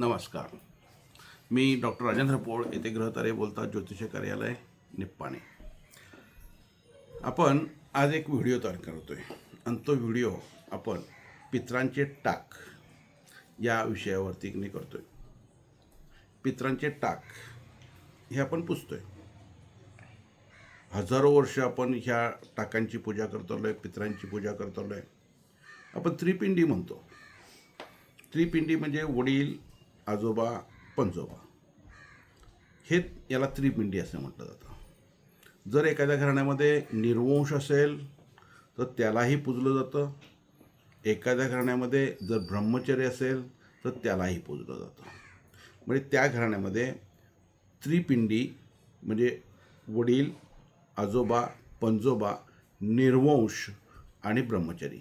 नमस्कार. मी डॉक्टर राजेंद्र पोळ येथे ग्रहतारे बोलतात ज्योतिष कार्यालय निप्पाणे. आपण आज एक व्हिडिओ तयार करतो आहे आणि तो व्हिडिओ आपण पित्रांचे टाक या विषयावरती मी आहे पित्रांचे टाक हे आपण पुसतोय. हजारो वर्ष आपण ह्या टाकांची पूजा करतो आहे पित्रांची पूजा करतो आहे आपण त्रिपिंडी म्हणतो. त्रिपिंडी म्हणजे वडील आजोबा पंजोबा. हे याला त्रिपिंडी असं म्हटलं जातं. जर एखाद्या घराण्यामध्ये निर्वंश असेल तर त्यालाही पूजलं जातं. एखाद्या घराण्यामध्ये जर ब्रह्मचर्य असेल तर त्यालाही पूजलं जातं. म्हणजे त्या घराण्यामध्ये त्रिपिंडी म्हणजे वडील आजोबा पंजोबा निर्वंश आणि ब्रह्मचारी.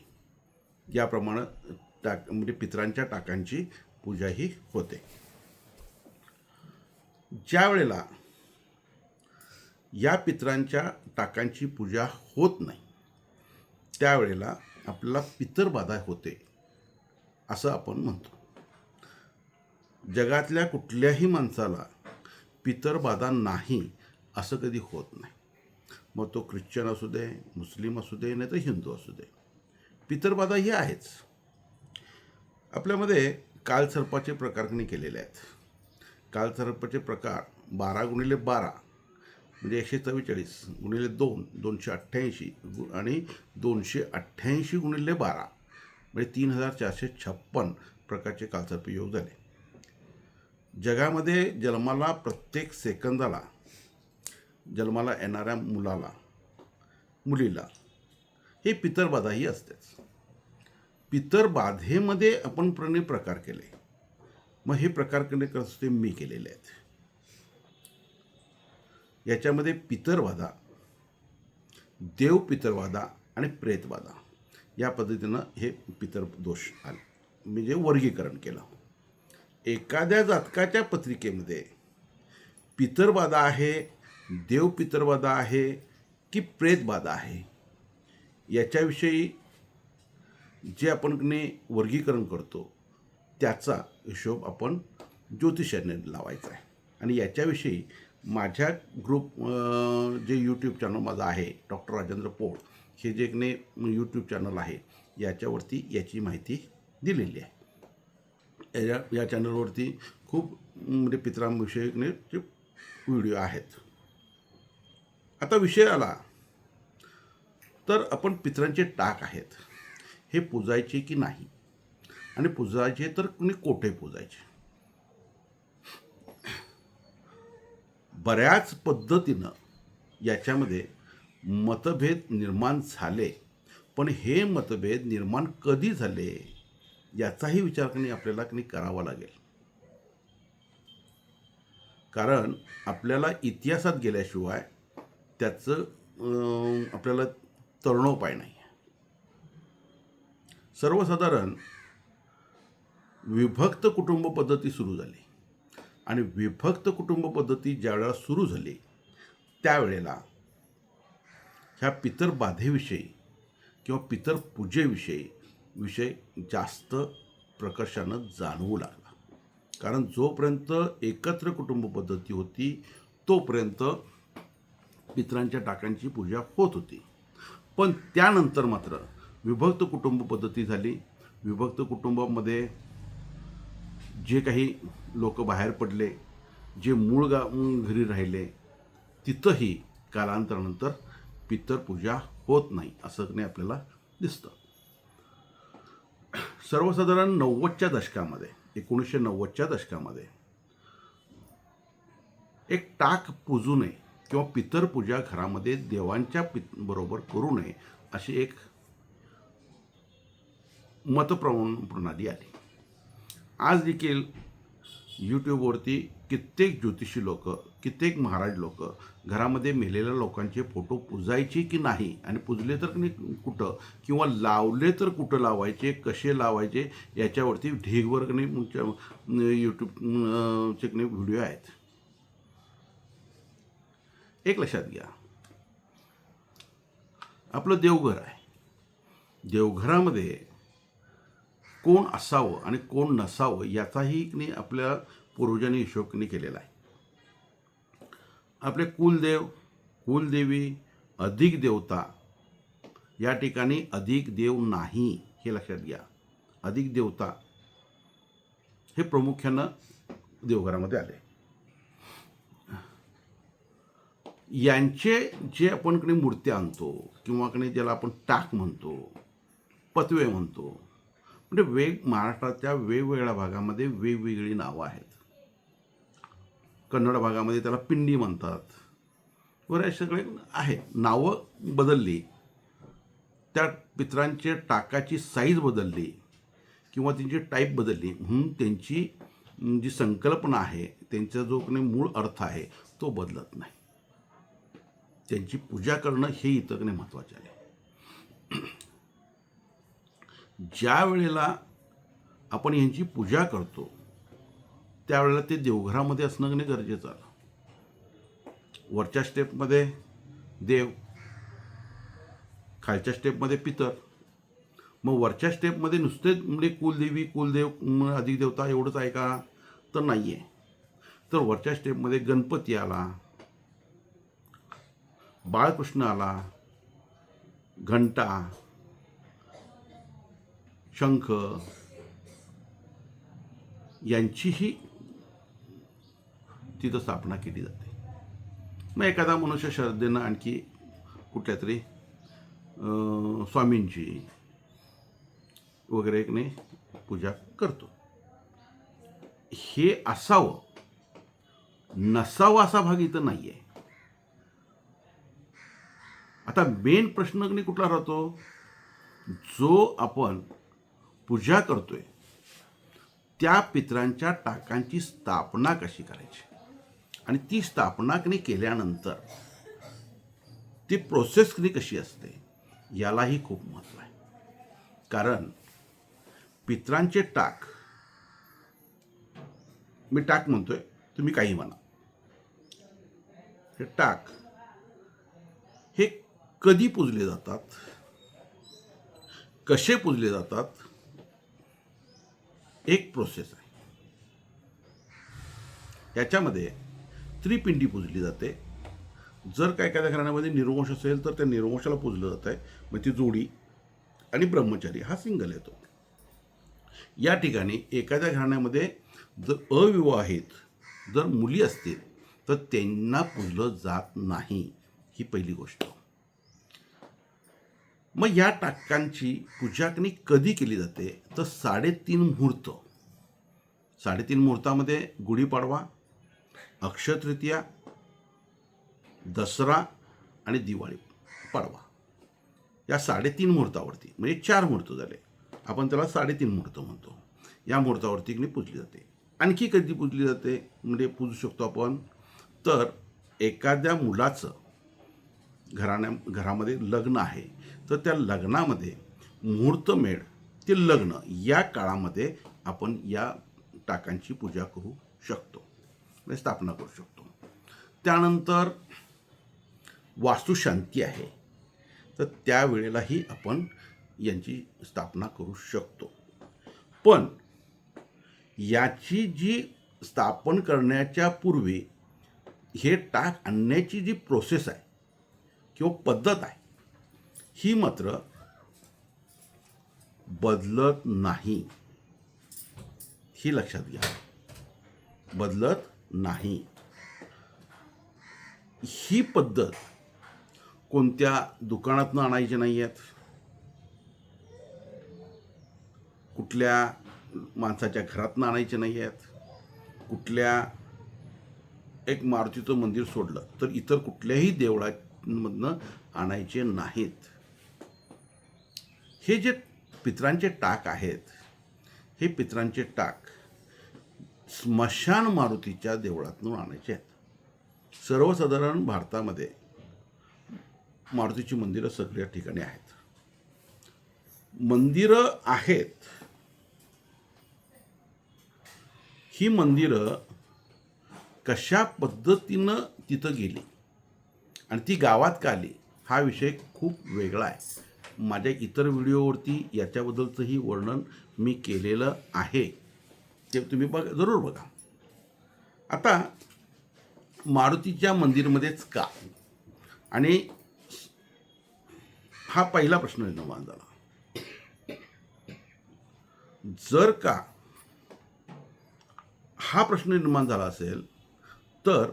याप्रमाणे टाक म्हणजे पितरांच्या टाकांची पूजा ही होते. ज्या वेळेला या पितरांच्या टाकांची पूजा होत नाही त्यावेळेला आपल्याला पितरबाधा होते असं आपण म्हणतो. जगातल्या कुठल्याही माणसाला पितरबाधा नाही असं कधी होत नाही. मग तो ख्रिश्चन असू दे मुस्लिम असू दे नाही तर हिंदू असू दे. पितरबाधा ही आहेच. आपल्यामध्ये कालसर्पाचे प्रकारने केलेले आहेत. कालसर्पाचे प्रकार बारा गुणिले बारा म्हणजे एकशे चव्वेचाळीस गुणिले दोन दोनशे अठ्ठ्याऐंशी गु आणि दोनशे अठ्ठ्याऐंशी गुणिले बारा म्हणजे तीन हजार चारशे छप्पन प्रकारचे कालसर्प योग झाले. जगामध्ये जन्माला प्रत्येक सेकंदाला जन्माला येणाऱ्या मुलाला मुलीला हे पितरबाधाही असतेच. पितरबाधेमध्ये आपण प्रणय प्रकार केले. मग हे प्रकार केले कसं मी केलेले आहेत. याच्यामध्ये पितरवादा देव पितरवादा आणि प्रेतवादा या पद्धतीनं हे पितर दोष आले. म्हणजे वर्गीकरण केलं. एखाद्या जातकाच्या पत्रिकेमध्ये पितरवादा आहे देव पितरवादा आहे की प्रेतबाधा आहे याच्याविषयी जे आपण ने वर्गीकरण करतो त्याचा हिशोब आपण ज्योतिषाने लावायचा आहे. आणि याच्याविषयी माझ्या ग्रुप जे यूट्यूब चॅनल माझं आहे डॉक्टर राजेंद्र पोळ हे जे ने यूट्यूब चॅनल आहे याच्यावरती याची माहिती दिलेली आहे. या या चॅनलवरती खूप म्हणजे पितरांविषयी जे व्हिडिओ आहेत. आता विषय आला तर आपण पित्रांचे टाक आहेत. हे पूजायचे की नाही? आणि पूजायचे तर कुणी कोठे पूजायचे? बऱ्याच पद्धतीनं याच्यामध्ये मतभेद निर्माण झाले. पण हे मतभेद निर्माण कधी झाले? याचाही विचार कणी आपल्याला कणी करावा लागेल. कारण आपल्याला इतिहासात गेल्याशिवाय त्याचं आपल्याला तरणोपाय नाही. सर्वसाधारण विभक्त कुटुंब पद्धती सुरू झाली. आणि विभक्त कुटुंब पद्धती ज्यावेळेला सुरू झाली त्यावेळेला ह्या पितर बाधेविषयी किंवा पितर पूजेविषयी विषय जास्त प्रकर्षानं जाणवू लागला. कारण जोपर्यंत एकत्र कुटुंब पद्धती होती तोपर्यंत पितरांच्या टाकांची पूजा होत होती. पण त्यानंतर मात्र विभक्त कुटुंब पद्धती झाली. विभक्त कुटुंबामध्ये जे काही लोक बाहेर पडले जे मूळ गा घरी राहिले तिथंही कालांतरानंतर पितर पूजा होत नाही असं नाही आपल्याला दिसतं. सर्वसाधारण नव्वदच्या दशकामध्ये एकोणीसशे नव्वदच्या दशकामध्ये एक टाक पूजू नये किंवा पितर पूजा घरामध्ये देवांच्या पित बरोबर करू नये अशी एक मतप्रवण प्रणाली आली. आज देखील यूट्यूबवरती कित्येक ज्योतिषी लोक कित्येक महाराज लोक घरामध्ये मेलेल्या लोकांचे फोटो पुजायचे की नाही आणि पुजले तर नाही कुठं? किंवा लावले तर कुठं लावायचे कसे लावायचे याच्यावरती ढीगवर कणी यूट्यूब चे कणी व्हिडिओ आहेत. एक लक्षात घ्या. आपलं देवघर आहे. देवघरामध्ये कोण असावं आणि कोण नसावं याचाही की आपल्या पूर्वजांनी हिशोबनी केलेला आहे. आपले कुलदेव कुलदेवी अधिक देवता या ठिकाणी अधिक देव नाही हे लक्षात घ्या. अधिक देवता हे प्रामुख्यानं देवघरामध्ये आले. यांचे जे आपण कडे मूर्त्या आणतो किंवा कडे ज्याला आपण टाक म्हणतो पतवे म्हणतो म्हणजे वेग महाराष्ट्राच्या वेगवेगळ्या भागामध्ये वेगवेगळी नावं आहेत. कन्नड भागामध्ये त्याला पिंडी म्हणतात. वगैरे असे सगळे आहेत. नावं बदलली. त्या पित्रांचे टाकाची साईज बदलली किंवा त्यांची टाईप बदलली. म्हणून त्यांची जी संकल्पना आहे त्यांचा जो काही मूळ अर्थ आहे तो बदलत नाही. त्यांची पूजा करणं हे इथं नाही महत्त्वाचे आहे. ज्या वेळेला आपण यांची पूजा करतो त्यावेळेला ते देवघरामध्ये असणं गरजेचं आलं वरच्या स्टेपमध्ये देव खालच्या स्टेपमध्ये पितर. मग वरच्या स्टेपमध्ये नुसतेच म्हणजे कुलदेवी कुलदेव अधिक देवता एवढंच आहे का? तर नाही आहे तर वरच्या स्टेपमध्ये गणपती आला बाळकृष्ण आला घंटा शंख यांचीही तिथं स्थापना केली जाते. मग एखादा मनुष्य श्रद्धेनं आणखी कुठल्या तरी स्वामींची वगैरे एकने पूजा करतो. हे असावं नसावं असा भाग इथं नाही आहे आता मेन प्रश्न कुठला राहतो? जो आपण पूजा करतोय. त्या पित्रांच्या टाकांची स्थापना कशी करायची? आणि ती स्थापना कनी केल्यानंतर ती प्रोसेस कनी कशी असते? यालाही खूप महत्त्व आहे. कारण पित्रांचे टाक मी टाक म्हणतोय तुम्ही काही म्हणा. हे टाक हे कधी पुजले जातात? कसे पुजले जातात? एक प्रोसेस आहे. त्याच्यामध्ये त्रिपिंडी पूजली जाते. जर काय एखाद्या घराण्यामध्ये निर्वंश असेल तर त्या निर्वंशाला पूजलं जात आहे. मग ती जोडी आणि ब्रह्मचारी हा सिंगल येतो. या ठिकाणी एखाद्या घराण्यामध्ये जर अविवाहित जर मुली असतील तर त्यांना पूजलं जात नाही ही पहिली गोष्ट. मग या टाकांची पूजाकनी कधी केली जाते? तर साडेतीन मुहूर्त. साडेतीन मुहूर्तामध्ये गुढीपाडवा अक्षतृतीया दसरा आणि दिवाळी पाडवा. या साडेतीन मुहूर्तावरती म्हणजे चार मुहूर्त झाले. आपण त्याला साडेतीन मुहूर्त म्हणतो. या मुहूर्तावरती इकडे पूजली जाते? आणखी कधी पूजली जाते? म्हणजे पूजू शकतो आपण. तर एखाद्या मुलाचं घराण्या घरामध्ये लग्न आहे. तर त्या लग्नामध्ये मुहूर्तमेढ ते लग्न या काळामध्ये आपण या टाकांची पूजा करू शकतो म्हणजे स्थापना करू शकतो. त्यानंतर वास्तुशांती आहे तर त्यावेळेलाही आपण यांची स्थापना करू शकतो. पण याची जी स्थापन करण्याच्या पूर्वी हे टाक आणण्याची जी प्रोसेस आहे किंवा पद्धत आहे ही मात्र बदलत नाही. ही लक्षात घ्या. बदलत नाही. ही पद्धत कोणत्या दुकानातनं आणायची नाही आहेत कुठल्या माणसाच्या घरातनं आणायचे नाही आहेत कुठल्या एक मारुतीचं मंदिर सोडलं तर इतर कुठल्याही देवळामधनं आणायचे नाहीत. हे जे पित्रांचे टाक आहेत हे पित्रांचे टाक स्मशान मारुतीच्या देवळातून आणायचे आहेत. सर्वसाधारण भारतामध्ये मारुतीची मंदिरं सगळ्या ठिकाणी आहेत. मंदिरं आहेत. ही मंदिरं कशा पद्धतीनं तिथं गेली आणि ती गावात का आली हा विषय खूप वेगळा आहे. माझ्या इतर व्हिडिओवरती याच्याबद्दलचंही वर्णन मी केलेलं आहे. ते तुम्ही बघ जरूर बघा. आता मारुतीच्या मंदिरमध्येच का? आणि हा पहिला प्रश्न निर्माण झाला जर का हा प्रश्न निर्माण झाला असेल तर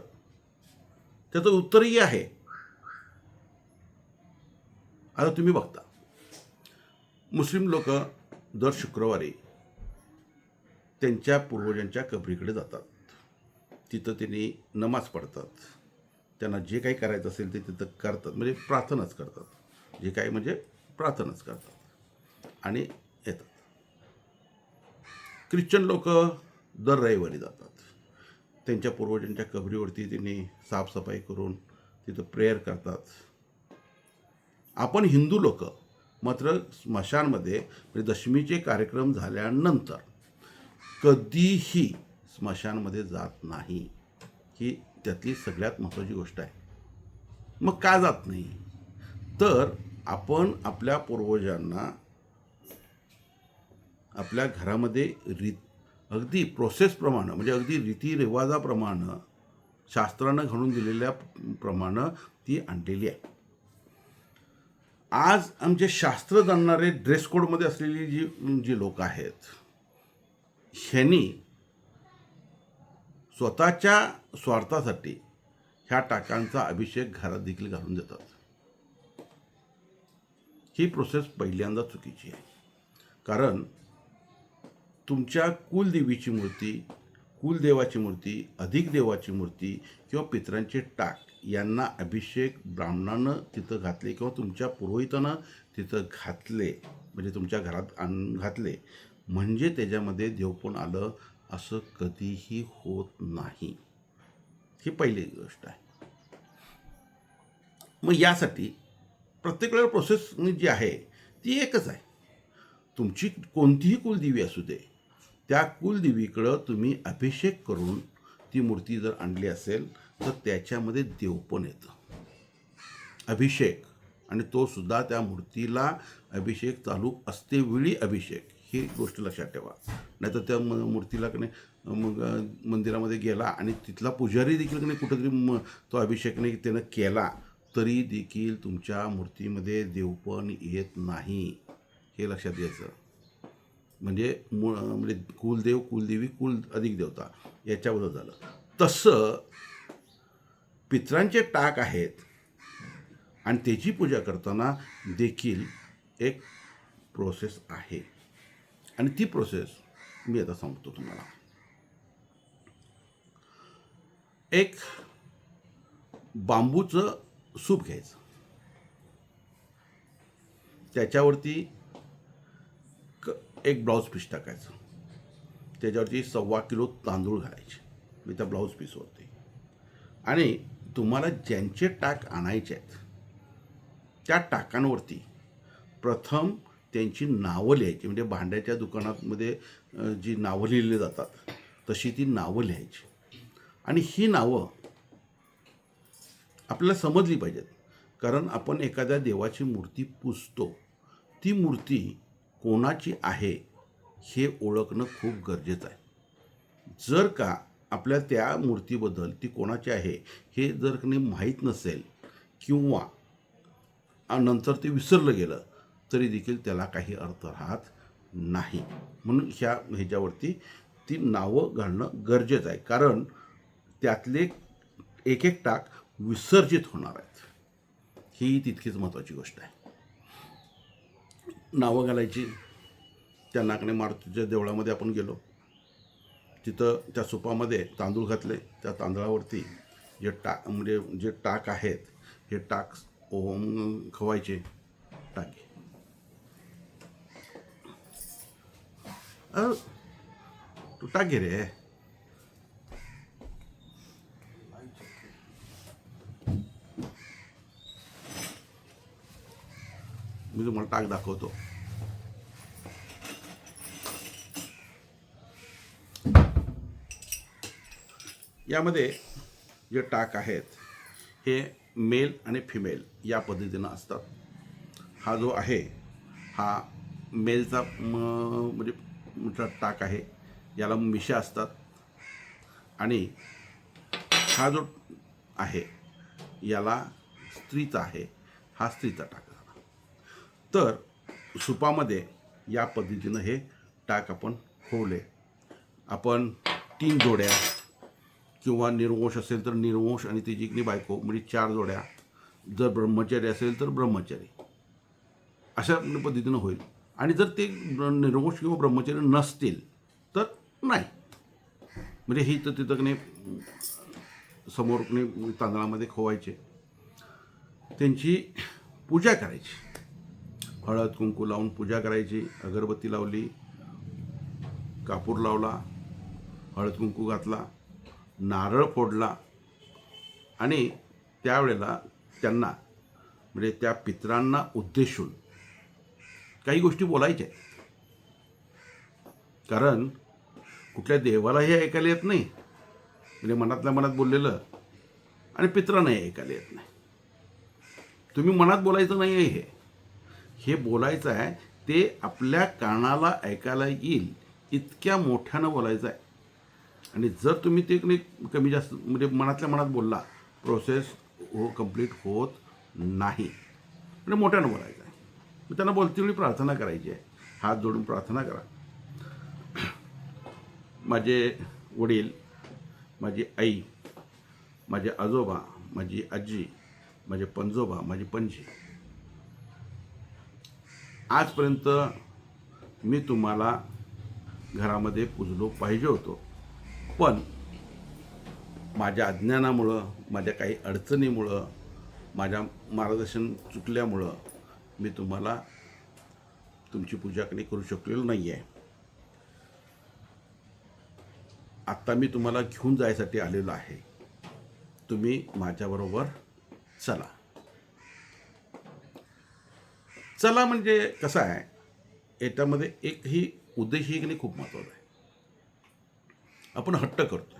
त्याचं उत्तरही आहे. आता तुम्ही बघता. मुस्लिम लोक दर शुक्रवारी त्यांच्या पूर्वजांच्या कबरीकडे जातात. तिथं त्यांनी नमाज पडतात त्यांना जे काही करायचं असेल ते तिथं करतात. म्हणजे प्रार्थनाच करतात. जे काही म्हणजे प्रार्थनाच करतात. आणि येतात. ख्रिश्चन लोक दर रविवारी जातात. त्यांच्या पूर्वजांच्या कबरीवरती त्यांनी साफसफाई करून तिथं प्रेयर करतात. आपण हिंदू लोक मात्र स्मशानमध्ये म्हणजे दशमीचे कार्यक्रम झाल्यानंतर कधीही स्मशानमध्ये जात नाही ही त्यातली सगळ्यात महत्त्वाची गोष्ट आहे. मग का जात नाही? तर आपण आपल्या पूर्वजांना आपल्या घरामध्ये रीत अगदी प्रोसेसप्रमाणे म्हणजे अगदी रीतीरिवाजाप्रमाणे शास्त्रानं घडून दिलेल्या प्रमाणे ती आणलेली आहे. आज आमचे शास्त्र जाणणारे ड्रेस कोडमध्ये असलेली जी जी लोक आहेत ह्यांनी स्वतःच्या स्वार्थासाठी ह्या टाकांचा अभिषेक घरात देखील घालून देतात. ही प्रोसेस पहिल्यांदा चुकीची आहे. कारण तुमच्या कुलदेवीची मूर्ती कुलदेवाची मूर्ती अधिक देवाची मूर्ती किंवा पित्रांचे टाक यांना अभिषेक ब्राह्मणानं तिथं घातले किंवा तुमच्या पुरोहितानं तिथं घातले म्हणजे तुमच्या घरात आण घातले. म्हणजे त्याच्यामध्ये देवपण आलं असं कधीही होत नाही. ही पहिली गोष्ट आहे. मग यासाठी प्रत्येक वेळेला प्रोसेस जी आहे ती एकच आहे. तुमची कोणतीही कुलदेवी असू दे त्या कुलदेवीकडं तुम्ही अभिषेक करून ती मूर्ती जर आणली असेल तर त्याच्यामध्ये देवपण येतं. अभिषेक. आणि तो सुद्धा त्या मूर्तीला अभिषेक चालू असते वेळी अभिषेक. ही गोष्ट लक्षात ठेवा. नाहीतर त्या म मूर्तीला की मग मंदिरामध्ये गेला आणि तिथला पुजारी देखील की नाही कुठंतरी म तो अभिषेक नाही त्यानं केला तरी देखील तुमच्या मूर्तीमध्ये देवपण येत नाही. हे लक्षात घ्यायचं. म्हणजे मूळ म्हणजे कुलदेव कुलदेवी कुल अधिक देवता याच्याबद्दल झालं. तसं पित्रांचे टाक आहेत. आणि त्याची पूजा करताना देखील एक प्रोसेस आहे. आणि ती प्रोसेस मी आता सांगतो तुम्हाला. एक बांबूचं सूप घ्यायचं. त्याच्यावरती क एक ब्लाऊज पीस टाकायचं. त्याच्यावरती सव्वा किलो तांदूळ घालायचे. मी त्या ब्लाऊज पीसवरती आणि तुम्हाला ज्यांचे टाक आणायचे आहेत त्या टाकांवरती प्रथम त्यांची नावं लिहायची. म्हणजे भांड्याच्या दुकानामध्ये जी नावं लिहिली जातात तशी ती नावं लिहायची. आणि ही नावं आपल्याला समजली पाहिजेत. कारण आपण एखाद्या देवाची मूर्ती पुजतो ती मूर्ती कोणाची आहे हे ओळखणं खूप गरजेचं आहे. जर का आपल्या त्या मूर्तीबद्दल ती कोणाची आहे हे जर कोणी माहीत नसेल किंवा नंतर ते विसरलं गेलं तरी देखील त्याला काही अर्थ राहत नाही. म्हणून ह्या ह्याच्यावरती ती नावं घालणं गरजेचं आहे. कारण त्यातले एक एक टाक विसर्जित होणार आहेत. ही तितकीच महत्त्वाची गोष्ट आहे. नावं घालायची त्या नाकणे मारुतीच्या देवळामध्ये आपण गेलो तिथं त्या सुपामध्ये तांदूळ घातले. त्या तांदळावरती जे टाक म्हणजे जे टाक आहेत हे टाक ओम खवायचे टाके. तू टाक घे रे. मी तुम्हाला टाक दाखवतो. यामध्ये जे टाक आहेत हे मेल आणि फिमेल या पद्धतीनं असतात. हा जो आहे हा मेलचा म- म्हणजे मोठा टाक आहे याला मिशा असतात. आणि हा जो आहे याला स्त्रीचा आहे हा स्त्रीचा टाक झाला. तर सुपामध्ये या पद्धतीनं हे टाक आपण होवले आपण तीन जोड्या किंवा निर्वंश असेल तर निर्वंश आणि त्याची इकली बायको म्हणजे चार जोड्या. जर ब्रह्मचारी असेल तर ब्रह्मचारी अशा पद्धतीनं होईल. आणि जर ते ब्र- निर्वंश किंवा ब्रह्मचारी नसतील तर नाही. म्हणजे ही तर तिथं समोर तांदळामध्ये खोवायचे. त्यांची पूजा करायची. हळद कुंकू लावून पूजा करायची. अगरबत्ती लावली. कापूर लावला. हळद कुंकू घातला. नारळ फोडला. आणि त्यावेळेला त्यांना म्हणजे त्या पितरांना उद्देशून काही गोष्टी बोलायच्या. आहेत. कारण कुठल्या देवालाही ऐकायला येत नाही. म्हणजे मनातल्या मनात बोललेलं आणि पित्रांनाही ऐकायला येत नाही. तुम्ही मनात बोलायचं नाही आहे हे. हे बोलायचं आहे ते आपल्या कानाला ऐकायला येईल इतक्या मोठ्यानं बोलायचं आहे. आणि जर तुम्ही ते नाही कमी जास्त म्हणजे मनातल्या मनात बोलला प्रोसेस हो कंप्लीट होत नाही. म्हणजे मोठ्यानं बोलायचं आहे. मग त्यांना बोलते वेळी प्रार्थना करायची आहे. हात जोडून प्रार्थना करा. माझे वडील माझी आई माझे आजोबा माझी आजी माझे पंजोबा माझी पणजी. आजपर्यंत मी तुम्हाला घरामध्ये पुजलो पाहिजे होतो. पण माझ्या अज्ञानामुळं माझ्या काही अडचणीमुळं माझ्या मार्गदर्शन चुकल्यामुळं मी तुम्हाला तुमची पूजा कधी करू शकलेलो नाही आहे आत्ता मी तुम्हाला घेऊन जायसाठी आलेलो आहे. तुम्ही माझ्याबरोबर चला. चला म्हणजे कसं आहे याच्यामध्ये एकही उद्देशही नाही खूप महत्त्वाचा आहे. आपण हट्ट करतो.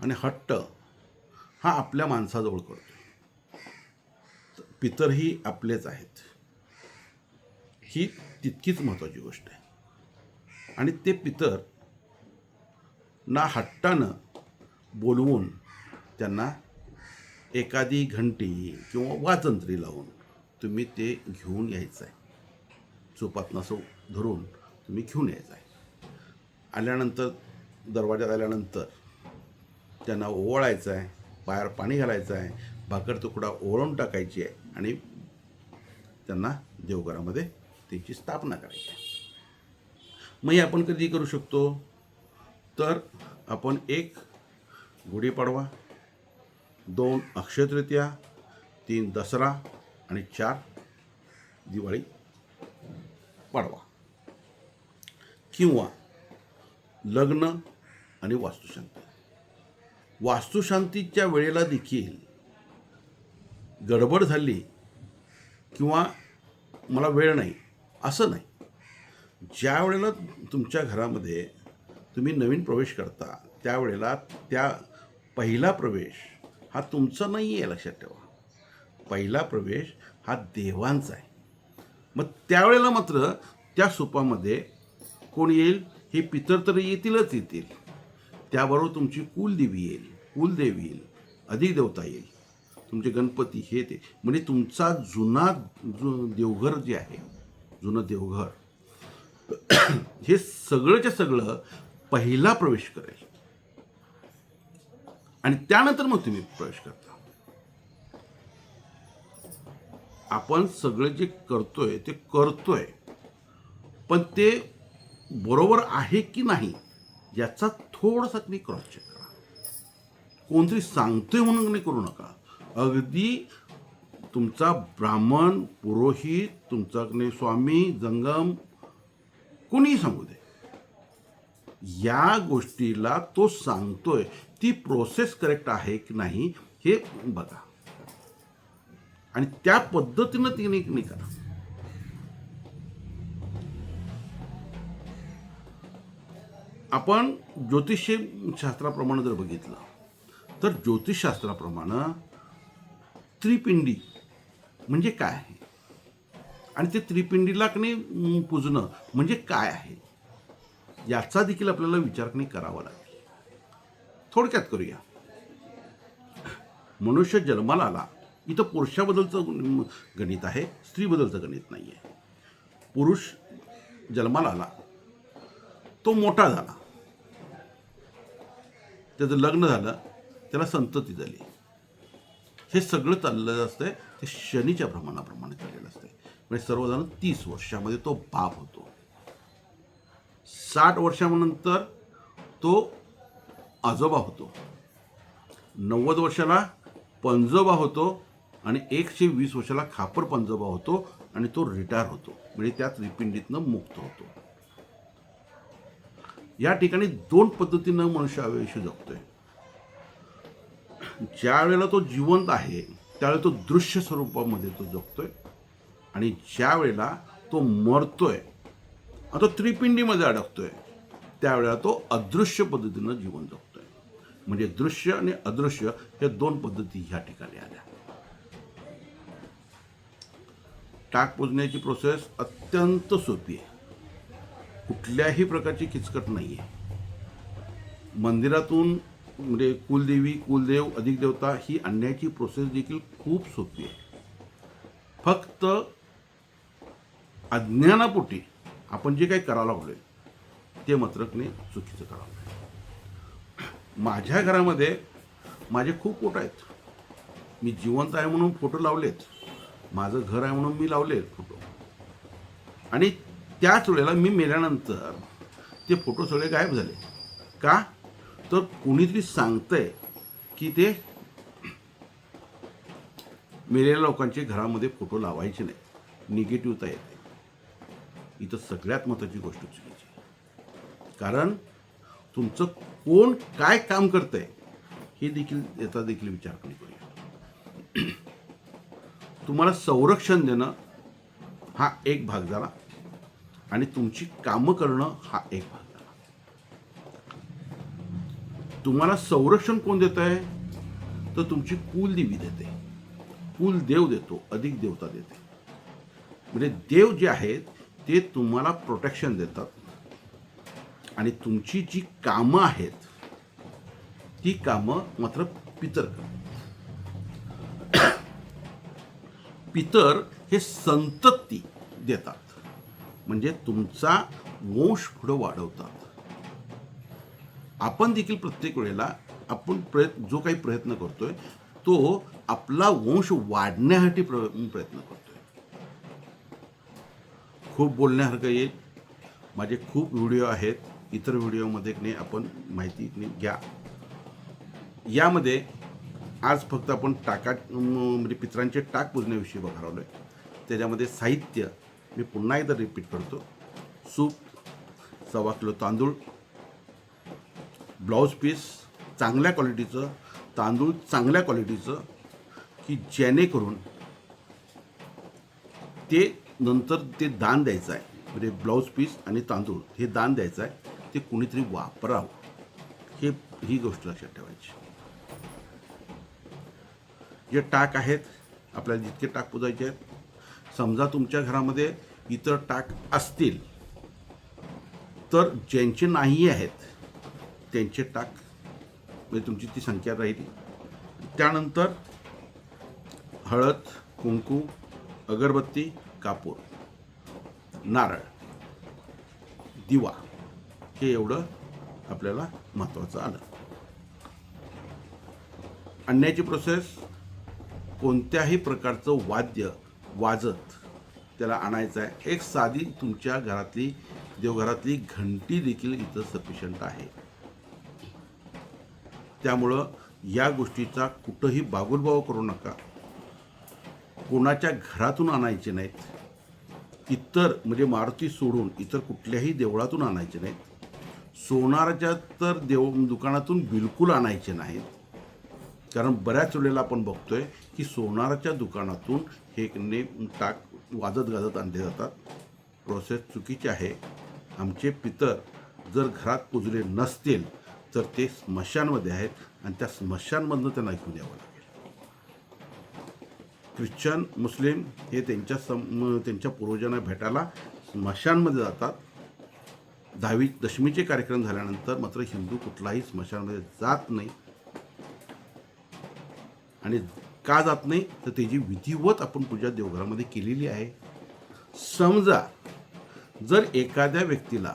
आणि हट्ट हा आपल्या माणसाजवळ करतो पितरही आपलेच आहेत. ही तितकीच महत्त्वाची गोष्ट आहे. आणि ते पितर ना हट्टानं बोलवून त्यांना एखादी घंटी किंवा वाजंत्री लावून तुम्ही ते घेऊन यायचं आहे. चोपातनं धरून तुम्ही घेऊन यायचं आहे. आल्यानंतर दरवाजात आल्यानंतर त्यांना ओवाळायचं आहे पायावर पाणी घालायचं आहे भाकर तुकडा ओळून टाकायची आहे आणि त्यांना देवघरामध्ये त्यांची स्थापना करायची आहे. मग हे आपण कधी करू शकतो? तर आपण एक गुढीपाडवा दोन अक्षयतृतीया तीन दसरा आणि चार दिवाळी पाडवा किंवा लग्न आणि वास्तुशांती. वास्तुशांतीच्या वेळेला देखील गडबड झाली किंवा मला वेळ नाही असं नाही. ज्या वेळेला तुमच्या घरामध्ये तुम्ही नवीन प्रवेश करता त्यावेळेला त्या पहिला प्रवेश हा तुमचा नाही आहे लक्षात ठेवा. पहिला प्रवेश हा देवांचा आहे. मग त्यावेळेला मात्र त्या सुपामध्ये कोण येईल? हे पितर तर येतीलच येतील. त्याबरोबर तुमची कुलदेवी येईल. कुलदेवी येईल. अधिदेवता येईल. तुमचे गणपती हे ते. म्हणजे तुमचा जुना जु देवघर जे आहे जुनं देवघर हे सगळंच्या सगळं पहिला प्रवेश करेल. आणि त्यानंतर मग तुम्ही प्रवेश करता. आपण सगळं जे करतोय ते करतोय. पण ते बरोबर आहे की नाही याचा थोडासा तुम्ही क्रॉस चेक करा. कोणतरी सांगतोय म्हणून नाही करू नका. अगदी तुमचा ब्राह्मण पुरोहित तुमचा स्वामी जंगम कोणीही सांगू दे. या गोष्टीला तो सांगतोय ती प्रोसेस करेक्ट आहे की नाही हे बघा. आणि त्या पद्धतीनं तिने नाही करा. आपण ज्योतिषशास्त्राप्रमाणे जर बघितलं तर ज्योतिषशास्त्राप्रमाणे त्रिपिंडी म्हणजे काय आहे? आणि ते त्रिपिंडीला की पुजणं पूजणं म्हणजे काय आहे? याचा देखील आपल्याला विचारणी करावा लागेल. थोडक्यात करूया. मनुष्य जन्माला आला. इथं पुरुषाबद्दलचं गणित आहे स्त्रीबद्दलचं गणित नाही आहे पुरुष जन्माला आला. तो मोठा झाला. त्याचं लग्न झालं त्याला संतती झाली. हे सगळं चाललेलं असतंय ते शनीच्या प्रमाणाप्रमाणे चाललेलं असतंय. म्हणजे सर्वजण तीस वर्षामध्ये तो बाप होतो. साठ वर्षानंतर तो आजोबा होतो. नव्वद वर्षाला पंजोबा होतो आणि एकशे वीस वर्षाला खापर पंजोबा होतो आणि तो रिटायर होतो. म्हणजे त्याच रिपिंडीतनं मुक्त होतो. या ठिकाणी दोन पद्धतीनं मनुष्य आयुष्य जगतोय. ज्या वेळेला तो जिवंत आहे त्यावेळेला तो दृश्य स्वरूपामध्ये तो जगतोय. आणि ज्या वेळेला तो मरतोय तो त्रिपिंडीमध्ये अडकतोय त्यावेळेला तो अदृश्य पद्धतीनं जीवन जगतोय. म्हणजे दृश्य आणि अदृश्य हे दोन पद्धती ह्या ठिकाणी आल्या. टाक पुजण्याची प्रोसेस अत्यंत सोपी आहे. कुठल्याही प्रकारची किचकट नाही आहे मंदिरातून म्हणजे कुलदेवी कुलदेव अधिक देवता ही आणण्याची प्रोसेस देखील खूप सोपी आहे. फक्त अज्ञानापोटी आपण जे काही करायला लागलोय ते मत्रकने चुकीचं करावं माझ्या घरामध्ये माझे खूप फोटो आहेत. मी जिवंत आहे म्हणून फोटो लावलेत. माझं घर आहे म्हणून मी लावले फोटो. आणि त्याच वेळेला मी मेल्यानंतर ते फोटो सगळे गायब झाले. का? तर कोणीतरी सांगतंय की ते मेलेल्या लोकांचे घरामध्ये फोटो लावायचे नाही. निगेटिव्हता येते. इथं सगळ्यात महत्त्वाची गोष्ट चुकीची. कारण तुमचं कोण काय काम करतंय हे देखील याचा देखील विचार कमी करूया तुम्हाला संरक्षण देणं हा एक भाग झाला. आणि तुमची कामं करणं हा एक भाग तुम्हाला संरक्षण कोण देत आहे? तर तुमची कुलदेवी देते. कुलदेव देतो अधिक देवता देते. म्हणजे देव जे आहेत ते तुम्हाला प्रोटेक्शन देतात. आणि तुमची जी कामं आहेत ती कामं मात्र पितर करतात. पितर हे संतती देतात. म्हणजे तुमचा वंश पुढं वाढवतात. आपण देखील प्रत्येक वेळेला आपण प्रयत्न जो काही प्रयत्न करतोय तो आपला वंश वाढण्यासाठी प्र प्रयत्न करतोय. खूप बोलण्यासारखं येईल. माझे खूप व्हिडिओ आहेत. इतर व्हिडिओमध्ये नाही आपण माहिती घ्या. यामध्ये आज फक्त आपण टाका म्हणजे पित्रांचे टाक पुजण्याविषयी बघणार आहे त्याच्यामध्ये साहित्य मी पुन्हा एकदा रिपीट करतो. सूप सव्वा किलो तांदूळ ब्लाऊज पीस चांगल्या क्वालिटीचं तांदूळ चांगल्या क्वालिटीचं की जेणेकरून ते नंतर ते दान द्यायचं आहे. म्हणजे ब्लाऊज पीस आणि तांदूळ हे दान द्यायचं आहे. ते कुणीतरी वापरावं. हे ही गोष्ट लक्षात ठेवायची. जे टाक आहेत आपल्याला जितके टाक पुजायचे आहेत समजा तुमच्या घरामध्ये इतर टाक असतील तर ज्यांचे नाही आहेत त्यांचे टाक म्हणजे तुमची ती संख्या राहिली. त्यानंतर हळद कुंकू अगरबत्ती कापूर नारळ दिवा हे एवढं आपल्याला महत्त्वाचं आलं. आणण्याची प्रोसेस कोणत्याही प्रकारचं वाद्य वाजत त्याला आणायचं आहे. एक साधी तुमच्या घरातली देवघरातली घंटी देखील इथं सफिशियंट आहे. त्यामुळं या गोष्टीचा कुठंही बागुलबाव करू नका. कोणाच्या घरातून आणायचे नाहीत. इतर म्हणजे मारुती सोडून इतर कुठल्याही देवळातून आणायचे नाहीत. सोनाराच्या तर देव दुकानातून बिलकुल आणायचे नाहीत. कारण बऱ्याच वेळेला आपण बघतोय की सोनाराच्या दुकानातून हे नेम टाक वाजत गाजत आणले जातात. प्रोसेस चुकीची आहे. आमचे पितर जर घरात पुजले नसतील तर ते स्मशानमध्ये आहेत आणि त्या स्मशानमधनं त्यांना ऐकू द्यावं लागेल. ख्रिश्चन मुस्लिम हे त्यांच्या सम त्यांच्या पूर्वजांना भेटायला स्मशानमध्ये जातात. दहावी दशमीचे कार्यक्रम झाल्यानंतर मात्र हिंदू कुठलाही स्मशानमध्ये जात नाही. आणि का जात नाही तर त्याची विधिवत आपण पूजा देवघरामध्ये केलेली आहे. समजा जर एखाद्या व्यक्तीला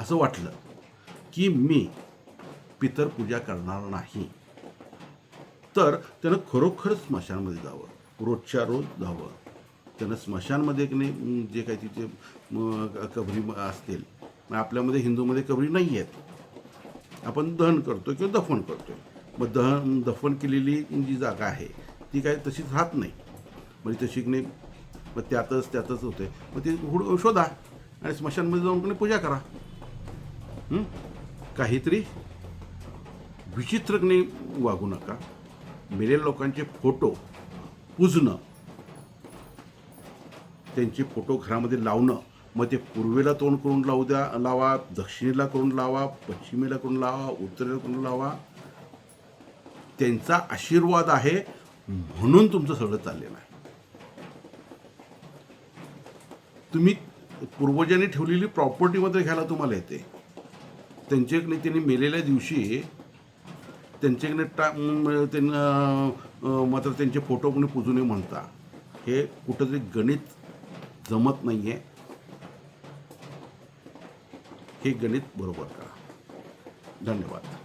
असं वाटलं की मी पितर पूजा करणार नाही तर त्यानं खरोखर स्मशानमध्ये जावं. रोजच्या रोज जावं. त्यानं स्मशानमध्ये की नाही जे काही तिथे कबरी असतील. मग आपल्यामध्ये हिंदूमध्ये कबरी नाही आहेत. आपण दहन करतो किंवा दफन करतो मग दहन दफन केलेली जी जागा आहे ती काय तशीच राहत नाही. म्हणजे तशी की नाही मग त्यातच त्यातच होते. मग ते हुड शोधा आणि स्मशानमध्ये जाऊन कोणी पूजा करा. काहीतरी विचित्र वागू नका. मेलेल्या लोकांचे फोटो पुजणं त्यांचे फोटो घरामध्ये लावणं मग ते पूर्वेला तोंड करून लावू द्या लावा दक्षिणेला करून लावा पश्चिमेला करून लावा उत्तरेला करून लावा. त्यांचा आशीर्वाद आहे म्हणून तुमचं सगळं चाललेलं आहे. तुम्ही पूर्वजांनी ठेवलेली प्रॉपर्टी मात्र घ्यायला तुम्हाला येते. त्यांच्याकडे त्यांनी मेलेल्या दिवशी त्यांच्याकडे टा त्यांना मात्र त्यांचे फोटो कोणी पुजू नये म्हणता. हे कुठंतरी गणित जमत नाही आहे हे गणित बरोबर करा. धन्यवाद.